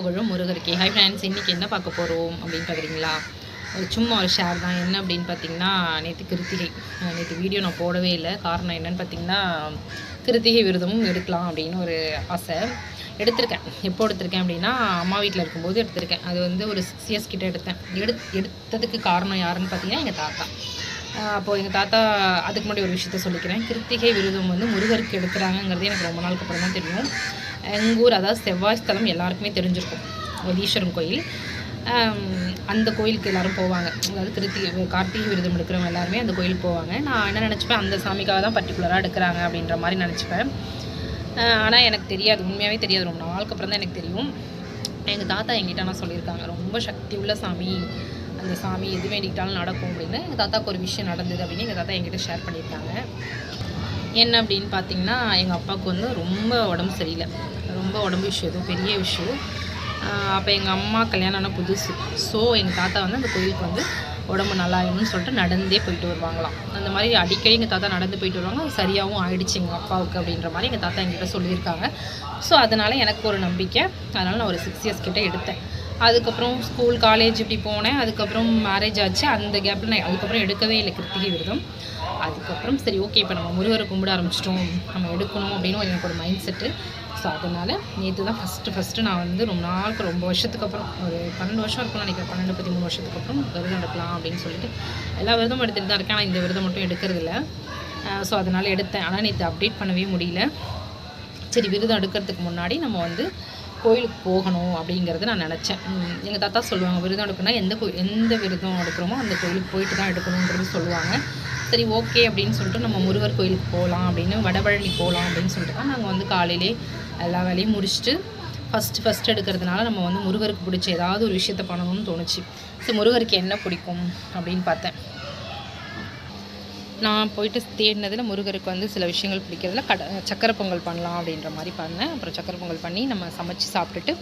புகழும் முருகருக்கே. Hi friends இன்றைக்கி என்ன பார்க்க போகிறோம் அப்படின்னு பார்க்குறீங்களா? ஒரு சும்மா ஒரு ஷேர் தான். என்ன அப்படின்னு பார்த்தீங்கன்னா நேற்று கிருத்திகை. நேற்று வீடியோ நான் போடவே இல்லை. காரணம் என்னன்னு பார்த்தீங்கன்னா கிருத்திகை விரதமும் எடுக்கலாம் அப்படின்னு ஒரு ஆசை எடுத்திருக்கேன். எப்போ எடுத்திருக்கேன் அப்படின்னா அம்மா வீட்டில் இருக்கும்போது எடுத்திருக்கேன். அது வந்து ஒரு சிக்ஸ் இயர்ஸ் கிட்டே எடுத்தேன். எடு எடுத்ததுக்கு காரணம் யாருன்னு பார்த்தீங்கன்னா எங்கள் தாத்தா. அப்போது எங்கள் தாத்தா அதுக்கு முன்னாடி ஒரு விஷயத்த சொல்லிக்கிறேன். கிருத்திகை விருதம் வந்து முருகருக்கு எடுக்கிறாங்கங்கிறது எனக்கு ரொம்ப நாளுக்கு அப்புறம் தான் தெரியும். எங்கள் ஊர் அதாவது செவ்வாய் ஸ்தலம் எல்லாருக்குமே தெரிஞ்சிருக்கும். ஒரு ஈஸ்வரன் கோயில் அந்த கோயிலுக்கு எல்லோரும் போவாங்க. அதாவது திருத்தி கார்த்திகை விரதம் எடுக்கிறவங்க எல்லாருமே அந்த கோயிலுக்கு போவாங்க. நான் என்ன நினச்சிப்பேன் அந்த சாமிக்காக தான் பர்டிகுலராக எடுக்கிறாங்க அப்படின்ற மாதிரி நினச்சிப்பேன். ஆனால் எனக்கு தெரியாது. உண்மையாகவே தெரியாது. ரொம்ப நாளுக்கு அப்புறம் தான் எனக்கு தெரியும். எங்கள் தாத்தா எங்கிட்ட நான் சொல்லியிருக்காங்க. ரொம்ப சக்தி உள்ள சாமி. அந்த சாமி எது வேண்டிக்கிட்டாலும் நடக்கும் அப்படின்னு. எங்கள் தாத்தாவுக்கு ஒரு விஷயம் நடந்தது அப்படின்னு எங்கள் தாத்தா எங்கிட்ட ஷேர் பண்ணியிருக்காங்க. என்ன அப்படின்னு பார்த்தீங்கன்னா எங்கள் அப்பாவுக்கு வந்து ரொம்ப உடம்பு சரியில்லை. ரொம்ப உடம்பு விஷயம் எதுவும் பெரிய விஷயம் அப்போ எங்கள் அம்மா கல்யாணம் புதுசு. ஸோ எங்கள் தாத்தா வந்து அந்த கோயிலுக்கு வந்து உடம்பு நல்லாயிடும்னு சொல்லிட்டு நடந்தே போயிட்டு வருவாங்களாம். அந்த மாதிரி அடிக்கடி எங்கள் தாத்தா நடந்து போயிட்டு வருவாங்க. அது சரியாகவும் ஆயிடுச்சு எங்கள் அப்பாவுக்கு அப்படின்ற மாதிரி எங்கள் தாத்தா எங்கிட்ட சொல்லியிருக்காங்க. ஸோ அதனால் எனக்கு ஒரு நம்பிக்கை. அதனால் நான் ஒரு சிக்ஸ் இயர்ஸ் கிட்டே எடுத்தேன். அதுக்கப்புறம் ஸ்கூல் காலேஜ் இப்படி போனேன். அதுக்கப்புறம் மேரேஜ் ஆச்சு. அந்த கேப்பில் நான் அதுக்கப்புறம் எடுக்கவே இல்லை கிருத்திகை விரதம். அதுக்கப்புறம் சரி ஓகே இப்போ நம்ம முருகரை கும்பிட ஆரம்பிச்சிட்டோம். நம்ம எடுக்கணும் அப்படின்னு ஒரு எனக்கு ஒரு மைண்ட் செட்டு ஸோ அதனால் நேற்று தான் ஃபஸ்ட்டு ஃபஸ்ட்டு நான் வந்து ரொம்ப நாளுக்கு ரொம்ப வருஷத்துக்கு அப்புறம் ஒரு பன்னெண்டு வருஷம் இருக்கும்னு நினைக்கிறேன். பன்னெண்டு பதிமூணு வருஷத்துக்கு அப்புறம் விரதம் எடுக்கலாம் அப்படின்னு சொல்லிட்டு எல்லா விரதமும் எடுத்துகிட்டு தான் இருக்கேன். ஆனால் இந்த விரதம் மட்டும் எடுக்கிறதில்ல ஸோ அதனால் எடுத்தேன். ஆனால் நேற்று அப்டேட் பண்ணவே முடியல. சரி விரதம் எடுக்கிறதுக்கு முன்னாடி நம்ம வந்து கோயிலுக்கு போகணும் அப்படிங்கிறத நான் நினச்சேன். எங்கள் தாத்தா சொல்லுவாங்க விரதம் எடுக்கணும்னா எந்த கோ எந்த விரதம் எடுக்கிறோமோ அந்த கோயிலுக்கு போயிட்டு தான் எடுக்கணுன்றது சொல்லுவாங்க. சரி ஓகே அப்படின்னு சொல்லிட்டு நம்ம முருகர் கோயிலுக்கு போகலாம் அப்படின்னு வடபழனி போகலாம் அப்படின்னு சொல்லிட்டு தான் நாங்கள் வந்து காலையிலே எல்லா வேலையும் முடிச்சுட்டு ஃபஸ்ட்டு ஃபஸ்ட்டு எடுக்கிறதுனால நம்ம வந்து முருகருக்கு பிடிச்ச ஏதாவது ஒரு விஷயத்த பண்ணணும்னு தோணுச்சு. சரி முருகருக்கு என்ன பிடிக்கும் அப்படின்னு பார்த்தேன். நான் போயிட்டு தேடினதில் முருகருக்கு வந்து சில விஷயங்கள் பிடிக்கிறதுல கட சக்கரை பொங்கல் பண்ணலாம் அப்படின்ற மாதிரி பண்ணேன். அப்புறம் சக்கரை பொங்கல் பண்ணி நம்ம சமைச்சு சாப்பிட்டுட்டு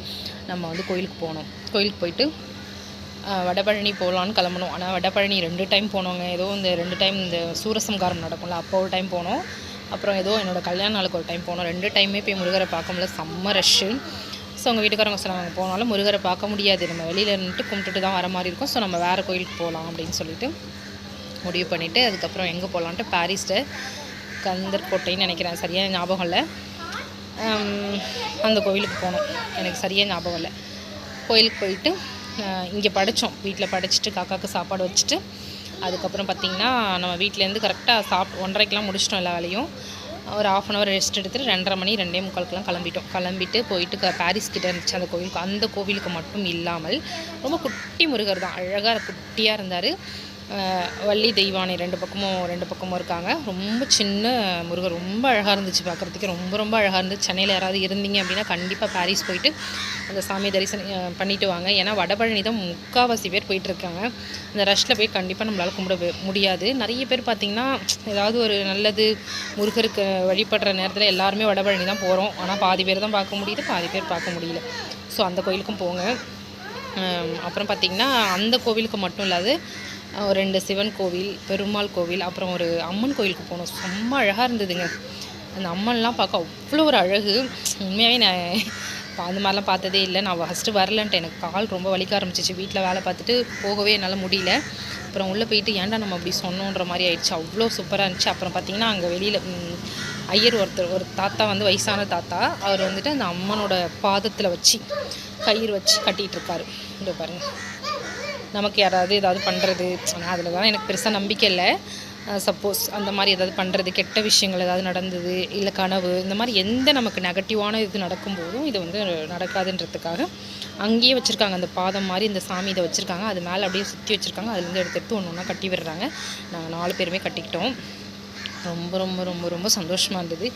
நம்ம வந்து கோயிலுக்கு போனோம். கோயிலுக்கு போயிட்டு வடபழனி போகலான்னு கிளம்பணும் ஆனால் வடபழனி ரெண்டு டைம் போனோங்க. ஏதோ இந்த ரெண்டு டைம் இந்த சூரசம்காரம் நடக்கும்ல அப்போ ஒரு டைம் போனோம். அப்புறம் ஏதோ என்னோட கல்யாண நாளுக்கு ஒரு டைம் போனோம். ரெண்டு டைமே போய் முருகரை பார்க்க முடியல. செம்ம ரஷ்ஷு ஸோ அவங்க வீட்டுக்காரங்க சொன்னாங்க போனாலும் முருகரை பார்க்க முடியாது. நம்ம வெளியில் இருந்துட்டு கும்பிட்டுட்டு தான் வர மாதிரி இருக்கும். ஸோ நம்ம வேறு கோயிலுக்கு போகலாம் அப்படின்னு சொல்லிட்டு முடிவு பண்ணிவிட்டு அதுக்கப்புறம் எங்கே போகலான்ட்டு பாரிஸ்ட்டு கந்தர்கோட்டைன்னு நினைக்கிறேன். சரியாக ஞாபகம் இல்லை. அந்த கோவிலுக்கு போனோம் எனக்கு சரியாக ஞாபகம் இல்லை. கோயிலுக்கு போயிட்டு இங்கே படித்தோம். வீட்டில் படிச்சுட்டு காக்காவுக்கு சாப்பாடு வச்சுட்டு அதுக்கப்புறம் பார்த்திங்கன்னா நம்ம வீட்டிலேருந்து கரெக்டாக சாப் ஒன்றரைக்கெலாம் முடிச்சிட்டோம் எல்லா வேலையும். ஒரு ஆஃப் அன் ஹவர் ரெஸ்ட் எடுத்துட்டு ரெண்டரை மணி ரெண்டே முக்காலுக்குலாம் கிளம்பிட்டோம். கிளம்பிட்டு போயிட்டு பாரிஸ் கிட்ட இருந்துச்சு. அந்த கோவிலுக்கு. அந்த கோவிலுக்கு மட்டும் இல்லாமல் ரொம்ப குட்டி முருகர் தான். அழகாக குட்டியாக இருந்தார். வள்ளி தெய்வானை ரெண்டு பக்கமும் ரெண்டு பக்கமும் இருக்காங்க. ரொம்ப சின்ன முருகர். ரொம்ப அழகாக இருந்துச்சு பார்க்குறதுக்கு. ரொம்ப ரொம்ப அழகாக இருந்துச்சு. சென்னையில் யாராவது இருந்தீங்க அப்படின்னா கண்டிப்பாக பாரிஸ் போயிட்டு அந்த சாமி தரிசனம் பண்ணிட்டு வாங்க. ஏன்னா வடபழனி தான் முக்கால்வாசி பேர் போயிட்டுருக்காங்க அந்த ரஷ்ல போய் கண்டிப்பாக நம்மளால் கும்பிட முடியாது. நிறைய பேர் பார்த்திங்கன்னா ஏதாவது ஒரு நல்லது முருகருக்கு வழிபடுற நேரத்தில் எல்லாருமே வடபழனி தான் போகிறோம் ஆனால் பாதி பேர் தான் பார்க்க முடியுது. பாதி பேர் பார்க்க முடியல. ஸோ அந்த கோயிலுக்கும் போங்க. அப்புறம் பார்த்திங்கன்னா அந்த கோவிலுக்கு மட்டும் இல்லாது ரெண்டு சிவன் கோவில் பெருமாள் கோவில் அப்புறம் ஒரு அம்மன் கோவிலுக்கு போனோம். செம்ம அழகாக இருந்ததுங்க. அந்த அம்மன்லாம் பார்க்க அவ்வளோ ஒரு அழகு. உண்மையாகவே நான் பா- அந்த மாதிரிலாம் பார்த்ததே இல்லை. நான் ஃபஸ்ட்டு வரலன்ட்டு எனக்கு கால் ரொம்ப வலிக்க ஆரம்பிச்சிச்சு. வீட்டில் வேலை பார்த்துட்டு போகவே என்னால் முடியல. அப்புறம் உள்ளே போயிட்டு ஏன்டா நம்ம அப்படி சொன்னோன்ற மாதிரி ஆயிடுச்சு. அவ்வளோ சூப்பராக இருந்துச்சு. அப்புறம் பார்த்தீங்கன்னா அங்கே வெளியில் ஐயர் ஒருத்தர் ஒரு தாத்தா வந்து வயசான தாத்தா. அவர் வந்துட்டு அந்த அம்மனோட பாதத்தில் வச்சு கயிறு வச்சு கட்டிகிட்டு இருக்காரு இங்கே பாருங்கள் நமக்கு யாராவது ஏதாவது பண்ணுறது ஆனால் அதில் தான் எனக்கு பெருசாக நம்பிக்கை இல்லை. சப்போஸ் அந்த மாதிரி ஏதாவது பண்ணுறது கெட்ட விஷயங்கள் ஏதாவது நடந்தது இல்லை கனவு இந்த மாதிரி எந்த நமக்கு நெகட்டிவான இது நடக்கும்போதும் இது வந்து நடக்காதுன்றதுக்காக அங்கேயே வச்சுருக்காங்க. அந்த பாதம் மாதிரி இந்த சாமி இதை வச்சுருக்காங்க. அது மேலே அப்படியே சுற்றி வச்சுருக்காங்க. அதுலேருந்து எடுத்து எடுத்து ஒன்று ஒன்றா கட்டி விடுறாங்க. நாங்கள் நாலு பேருமே கட்டிக்கிட்டோம். ரொம்ப ரொம்ப ரொம்ப ரொம்ப சந்தோஷமாக இருந்தது.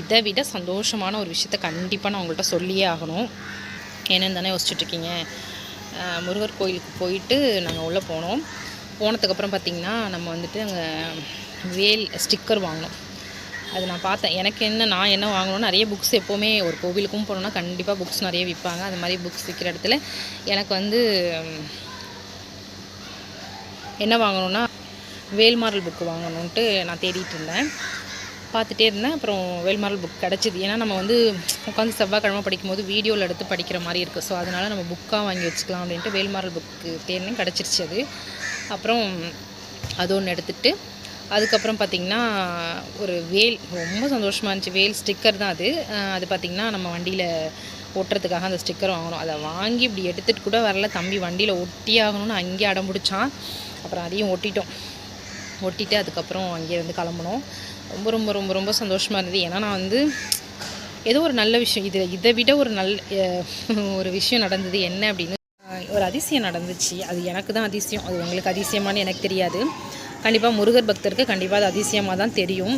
இதை விட சந்தோஷமான ஒரு விஷயத்த கண்டிப்பாக நான் உங்கள்கிட்ட சொல்லியே ஆகணும். என்னென்னு தானே யோசிச்சுட்ருக்கீங்க முருகர் கோயிலுக்கு போயிட்டு நாங்கள் உள்ளே போனோம். போனதுக்கப்புறம் பார்த்திங்கன்னா நம்ம வந்துட்டு அங்கே வேல் ஸ்டிக்கர் வாங்கினோம். அது நான் பார்த்தேன். எனக்கு என்ன நான் என்ன வாங்கணும்னு நிறைய புக்ஸ் எப்போவுமே ஒரு கோவிலுக்கும் போனோம்னா கண்டிப்பாக புக்ஸ் நிறைய விற்பாங்க அது மாதிரி புக்ஸ் விற்கிற இடத்துல எனக்கு வந்து என்ன வாங்கணும்னா வேல்மாரல் புக்கு வாங்கணுன்ட்டு நான் தேடிட்டு இருந்தேன். பார்த்துட்டே இருந்தேன். அப்புறம் வேல்மாரல் புக் கிடச்சிது. ஏன்னா நம்ம வந்து உட்காந்து செவ்வாய்க்கிழமை படிக்கும்போது வீடியோவில் எடுத்து படிக்கிற மாதிரி இருக்குது ஸோ அதனால் நம்ம புக்காக வாங்கி வச்சுக்கலாம் அப்படின்ட்டு வேல்மாரல் புக்கு தேர்ந்தேன் கிடச்சிருச்சு அது. அப்புறம் அது ஒன்று எடுத்துகிட்டு அதுக்கப்புறம் பார்த்திங்கன்னா ஒரு வேல் ரொம்ப சந்தோஷமாக இருந்துச்சு. வேல் ஸ்டிக்கர் தான் அது. அது பார்த்திங்கன்னா நம்ம வண்டியில் ஒட்டுறதுக்காக அந்த ஸ்டிக்கர் வாங்கணும் அதை வாங்கி இப்படி எடுத்துகிட்டு கூட வரல. தம்பி வண்டியில் ஒட்டி ஆகணும்னு அங்கேயே அடம் பிடிச்சான் அப்புறம் அதையும் ஒட்டிட்டோம் ஒட்டிட்டு அதுக்கப்புறம் அங்கேயே வந்து கிளம்புனோம். ரொம்ப ரொம்ப ரொம்ப ரொம்ப சந்தோஷமாக இருந்தது. ஏன்னா நான் வந்து ஏதோ ஒரு நல்ல விஷயம் இது இதை விட ஒரு நல்ல ஒரு விஷயம் நடந்தது என்ன அப்படின்னு. ஒரு அதிசயம் நடந்துச்சு. அது எனக்கு தான் அதிசயம். அது உங்களுக்கு அதிசயமானு எனக்கு தெரியாது. கண்டிப்பாக முருகர் பக்தருக்கு கண்டிப்பாக அது அதிசயமாக தான் தெரியும்.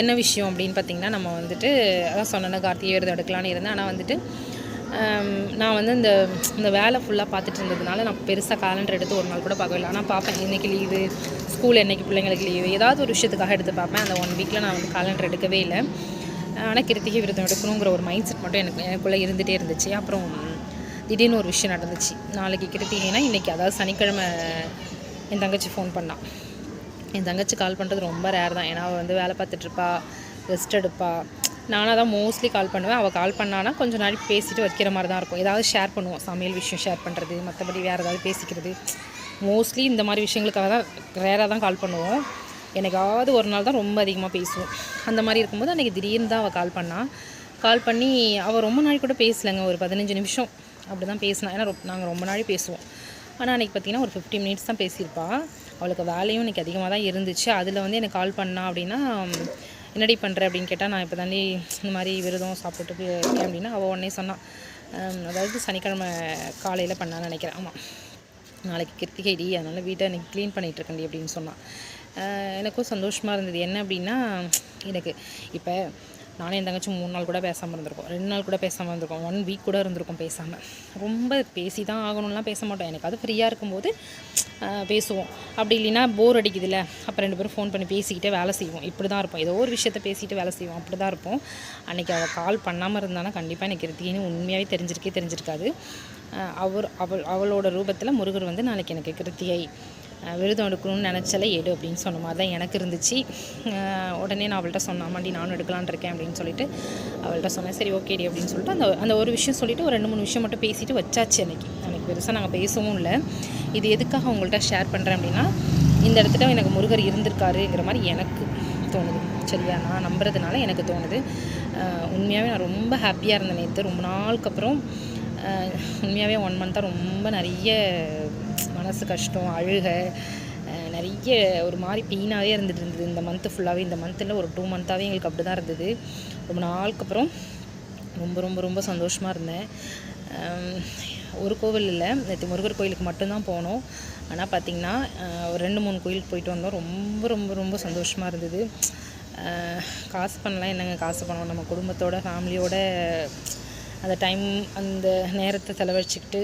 என்ன விஷயம் அப்படின்னு பார்த்தீங்கன்னா நம்ம வந்துட்டு அதான் சொன்னேன்னா கார்த்திகை விரதம் எடுக்கலான்னு இருந்தேன். ஆனால் வந்துட்டு நான் வந்து இந்த இந்த வேலை ஃபுல்லாக பார்த்துட்டு இருந்ததுனால நான் பெருசாக காலண்டர் எடுத்து ஒரு நாள் கூட பார்க்கவே இல்லை. ஆனால் பார்ப்பேன். இன்றைக்கி லீவு ஸ்கூல் என்றைக்கு பிள்ளைங்களுக்கு லீவு ஏதாவது ஒரு விஷயத்துக்காக எடுத்து பார்ப்பேன். அந்த ஒன் வீக்கில் நான் வந்து காலண்டர் எடுக்கவே இல்லை. ஆனால் கிருத்திகை விரதம் எடுக்கணுங்கிற ஒரு மைண்ட் செட் மட்டும் எனக்கு எனக்குள்ளே இருந்துகிட்டே இருந்துச்சு. அப்புறம் திடீர்னு ஒரு விஷயம் நடந்துச்சு. நாளைக்கு கிருத்திகைனா இன்றைக்கி அதாவது சனிக்கிழமை என் தங்கச்சி ஃபோன் பண்ணான் என் தங்கச்சி கால் பண்ணுறது ரொம்ப ரேர் தான். ஏன்னா அவள் வந்து வேலை பார்த்துட்ருப்பா ரெஸ்ட் எடுப்பா. நானாக தான் மோஸ்ட்லி கால் பண்ணுவேன். அவள் கால் பண்ணானா கொஞ்சம் நாளைக்கு பேசிட்டு வைக்கிற மாதிரி தான் இருக்கும். ஏதாவது ஷேர் பண்ணுவோம். சமையல் விஷயம் ஷேர் பண்ணுறது மற்றபடி வேறு ஏதாவது பேசிக்கிறது. மோஸ்ட்லி இந்த மாதிரி விஷயங்களுக்காக தான் ரேராக தான் கால் பண்ணுவோம். எனக்காவது ஒரு நாள் தான் ரொம்ப அதிகமாக பேசுவோம். அந்த மாதிரி இருக்கும்போது அன்றைக்கி திடீர்னு தான் அவள் கால் பண்ணா. கால் பண்ணி அவள் ரொம்ப நாள் கூட பேசலைங்க. ஒரு பதினஞ்சு நிமிஷம் அப்படி தான் பேசினா. ஏன்னா நாங்கள் ரொம்ப நாளே பேசுவோம். ஆனால் அன்றைக்கி பார்த்தீங்கன்னா ஒரு ஃபிஃப்டி மினிட்ஸ் தான் பேசியிருப்பா. அவளுக்கு வேலையும் இன்றைக்கி அதிகமாக தான் இருந்துச்சு. அதில் வந்து எனக்கு கால் பண்ணா அப்படின்னா என்னடி பண்ணுற அப்படின்னு கேட்டால் நான் இப்போ தாண்டி இந்த மாதிரி விரதம் சாப்பிட்டு இருக்கேன் அப்படின்னா அவள் உடனே சொன்னான் அதாவது சனிக்கிழமை காலையில் பண்ணான்னு நினைக்கிறேன். ஆமாம் நாளைக்கு கிருத்திகைடி அதனால் வீட்டை எனக்கு க்ளீன் பண்ணிகிட்ருக்கேன்டி அப்படின்னு சொன்னான். எனக்கும் சந்தோஷமாக இருந்தது. என்ன அப்படின்னா எனக்கு இப்போ நானும் என் தங்கச்சி மூணு நாள் கூட பேசாமல் இருந்திருக்கோம். ரெண்டு நாள் கூட பேசாமல் இருந்திருக்கோம். ஒன் வீக் கூட இருந்திருக்கோம் பேசாமல் ரொம்ப பேசி தான் ஆகணும்லாம் பேச மாட்டோம். எனக்கு அது ஃப்ரீயாக இருக்கும்போது பேசுவோம். அப்படி இல்லைன்னா போர் அடிக்குதுல்ல. அப்போ ரெண்டு பேரும் ஃபோன் பண்ணி பேசிக்கிட்டே வேலை செய்வோம். இப்படி தான் இருப்போம். ஏதோ ஒரு விஷயத்த பேசிக்கிட்டு வேலை செய்வோம். அப்படி தான் இருப்போம். அன்றைக்கி அவள் கால் பண்ணாமல் இருந்தானா கண்டிப்பாக எனக்கு கிருத்திகின்னு உண்மையாகவே தெரிஞ்சிருக்கே தெரிஞ்சிருக்காது. அவர் அவள் அவளோட ரூபத்தில் முருகர் வந்து நாளைக்கு எனக்கு கிருத்திகை. விரதம் எடுக்கணும்னு நினச்சல எடு அப்படின்னு சொன்ன மாதிரி தான் எனக்கு இருந்துச்சு. உடனே நான் அவள்கிட்ட சொன்ன ஆமாண்டி நானும் எடுக்கலான்னு இருக்கேன் அப்படின்னு சொல்லிட்டு அவள்கிட்ட சொன்னேன் சரி ஓகேடி அப்படின்னு சொல்லிட்டு அந்த அந்த ஒரு விஷயம் சொல்லிவிட்டு ஒரு ரெண்டு மூணு விஷயம் மட்டும் பேசிட்டு வச்சாச்சு அன்றைக்கி அன்றைக்கி பெருசாக நாங்கள் பேசவும் இல்லை. இது எதுக்காக உங்கள்கிட்ட ஷேர் பண்ணுறேன் அப்படின்னா இந்த இடத்துல எனக்கு முருகர் இருந்திருக்காருங்கிற மாதிரி எனக்கு தோணுது. சரியா? நான் நம்புறதுனால எனக்கு தோணுது. உண்மையாகவே நான் ரொம்ப ஹாப்பியாக இருந்தேன் நேற்று ரொம்ப நாளுக்கு அப்புறம் உண்மையாகவே ஒன் மந்த்தாக ரொம்ப நிறைய மனசு கஷ்டம் அழுக நிறைய ஒரு மாதிரி பெயினாகவே இருந்துட்டு இருந்தது. இந்த மந்த்து ஃபுல்லாகவே இந்த மந்த்தில் ஒரு டூ மந்த்தாகவே எங்களுக்கு அப்படி தான் இருந்தது. ரொம்ப நாளுக்கு அப்புறம் ரொம்ப ரொம்ப ரொம்ப சந்தோஷமாக இருந்தேன். ஒரு கோவில் இல்லை. நேற்று முருகர் கோயிலுக்கு மட்டும்தான் போனோம். ஆனால் பார்த்திங்கன்னா ஒரு ரெண்டு மூணு கோயிலுக்கு போயிட்டு வந்தோம். ரொம்ப ரொம்ப ரொம்ப சந்தோஷமாக இருந்தது. காசு பண்ணலாம் என்னங்க காசு பண்ணோம் நம்ம குடும்பத்தோட ஃபேமிலியோட அந்த டைம் அந்த நேரத்தை செலவழிச்சிக்கிட்டு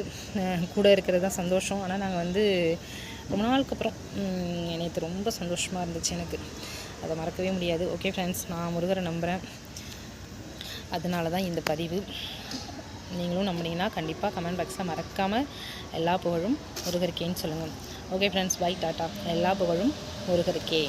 கூட இருக்கிறது தான் சந்தோஷம். ஆனால் நாங்கள் வந்து ரொம்ப நாளுக்கு அப்புறம் நேற்று ரொம்ப சந்தோஷமாக இருந்துச்சு எனக்கு. அதை மறக்கவே முடியாது. ஓகே ஃப்ரெண்ட்ஸ் நான் முருகரை நம்புகிறேன் அதனால தான் இந்த பதிவு. நீங்களும் நம்பினீங்கன்னா கண்டிப்பாக கமெண்ட் பாக்ஸில் மறக்காமல் எல்லா புகழும் முருகருக்கேன்னு சொல்லுங்கள் ஓகே ஃப்ரெண்ட்ஸ் பை டாட்டா. எல்லா புகழும் முருகருக்கே.